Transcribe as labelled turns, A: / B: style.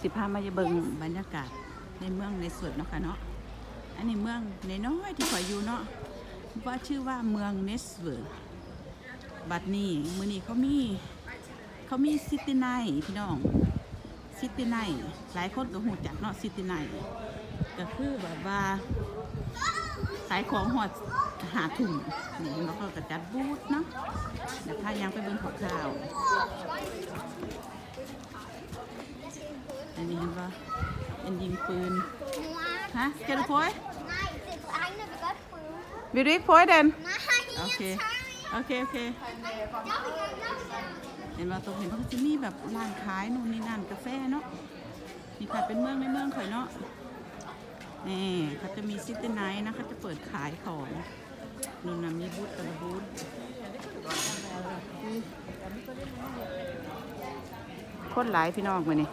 A: สิพามาจะเบิงบรรยากาศในเมืองในสวนเนาะค่ะเนาะอันนี้เมืองในน้อยที่ขอยอยู่เนาะว่าชื่อว่าเมืองเนสเวิร์บัดนี้มือนี้เขามีเขามีซิตี้ไนพี่น้องซิตี้ไนหลายคนก็หูจักเนาะซิตี้ไนก็คือแบบว่าขายของหอดหาถุงนี่แล้วก็จัดบูธเนาะเดี๋ยวพายังไปเบิ่งข่าว อันนี้เห็นปะเป็นยิงปืน ฮะเกลพอย
B: Nej, det er egne, vi godt prøve.
A: วิริพอยเดน
B: Nej,
A: โอเค
B: jeg tør ikke.
A: โอเค โอเค
B: Jeg vil gerne, jeg vil gerne.
A: เห็นว่าตรงเห็นว่าเขาจะมีแบบร้านขายนู่นนี่นั่นกาแฟเนาะมีขายเป็นเมืองในเมืองข่อยเนาะนี่เขาจะมีซิตี้ไนท์นะเขาจะเปิดขายของนู่นนะมีบูธแต่ละบูธคนหลายพี่น้องมานี่